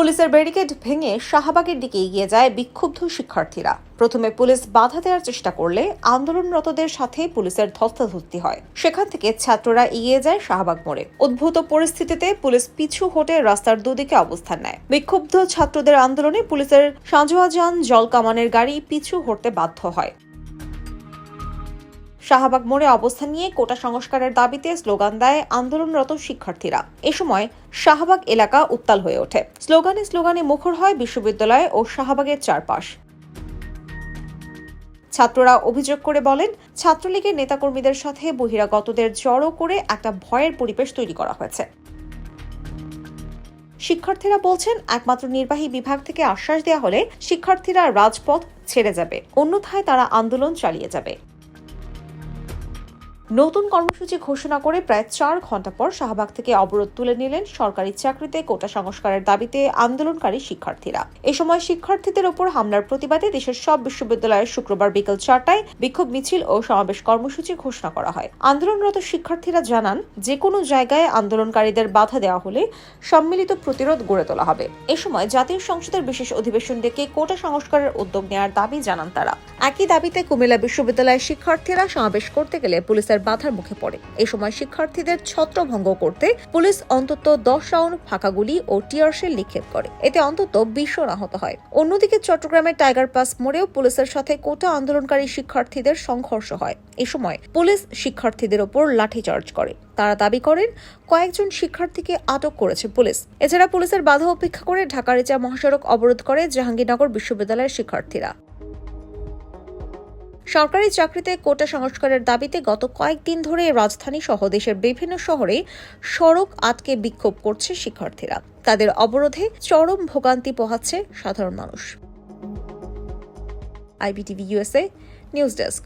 পুলিশের ব্যারিকেড ভেঙে শাহবাগের দিকে এগিয়ে যায় বিক্ষুব্ধ শিক্ষার্থীরা। প্রথমে পুলিশ বাধা দেওয়ার চেষ্টা করলে আন্দোলনরতদের সাথে পুলিশের ধস্তাধস্তি হয়। সেখান থেকে ছাত্ররা এগিয়ে যায় শাহবাগ মোড়ে। উদ্ভূত পরিস্থিতিতে পুলিশ পিছু হটে রাস্তার দুদিকে অবস্থান নেয়। বিক্ষুব্ধ ছাত্রদের আন্দোলনে পুলিশের সাঁজোয়াজান জল কামানের গাড়ি পিছু হটতে বাধ্য হয়। শাহবাগ মোড়ে অবস্থান নিয়ে কোটা সংস্কারের দাবিতে স্লোগান দেয় আন্দোলনরত শিক্ষার্থীরা। এ সময় শাহবাগ এলাকা উত্তাল হয়ে ওঠে। স্লোগানে স্লোগানে মুখর হয় বিশ্ববিদ্যালয় ও শাহবাগের চারপাশ। ছাত্ররা অভিযোগ করে বলেন, ছাত্রলীগের নেতাকর্মীদের সাথে বহিরাগতদের জড়ো করে একটা ভয়ের পরিবেশ তৈরি করা হয়েছে। শিক্ষার্থীরা বলছেন, একমাত্র নির্বাহী বিভাগ থেকে আশ্বাস দেওয়া হলে শিক্ষার্থীরা রাজপথ ছেড়ে যাবে। অন্যথায় তারা আন্দোলন চালিয়ে যাবে। নতুন কর্মসূচি ঘোষণা করে প্রায় চার ঘণ্টা পর শাহবাগ থেকে অবরোধ তুলে নিলেন সরকারি চাকরিতে কোটা সংস্কারের দাবিতে আন্দোলনকারী শিক্ষার্থীরা। এ সময় শিক্ষার্থীদের ওপর হামলার প্রতিবাদে দেশের সব বিশ্ববিদ্যালয়ে শুক্রবার বিকেল চারটায় বিক্ষোভ মিছিল ও সমাবেশ কর্মসূচি ঘোষণা করা হয়। আন্দোলনরত শিক্ষার্থীরা জানান যে কোনো জায়গায় আন্দোলনকারীদের বাধা দেওয়া হলে সম্মিলিত প্রতিরোধ গড়ে তোলা হবে। এ সময় জাতীয় সংসদের বিশেষ অধিবেশন ডেকে কোটা সংস্কারের উদ্যোগ নেওয়ার দাবি জানান তারা। একই দাবিতে কুমিল্লা বিশ্ববিদ্যালয়ের শিক্ষার্থীরা সমাবেশ করতে গেলে পুলিশের বাধার মুখে পড়ে। এ সময় শিক্ষার্থীদের ছত্রভঙ্গ করতে পুলিশ অন্তত দশ রাউন্ড ফাঁকা গুলি ও টিয়ারশেল নিক্ষেপ করে। এতে অন্তত বিশ জন আহত হয়। অন্যদিকে চট্টগ্রামের টাইগার পাস মোড়েও পুলিশের সাথে কোটা আন্দোলনকারী শিক্ষার্থীদের সংঘর্ষ হয়। এ সময় পুলিশ শিক্ষার্থীদের ওপর লাঠিচার্জ করে। তারা দাবি করেন, কয়েকজন শিক্ষার্থীকে আটক করেছে পুলিশ। এছাড়া পুলিশের বাধা উপেক্ষা করে ঢাকা রিচা মহাসড়ক অবরোধ করে জাহাঙ্গীরনগর বিশ্ববিদ্যালয়ের শিক্ষার্থীরা। সরকারি চাকরিতে কোটা সংস্কারের দাবিতে গত কয়েকদিন ধরে রাজধানী সহ দেশের বিভিন্ন শহরে সড়ক আটকে বিক্ষোভ করছে শিক্ষার্থীরা। তাদের অবরোধে চরম ভোগান্তি পোহাচ্ছে সাধারণ মানুষ। IBTV USA news desk.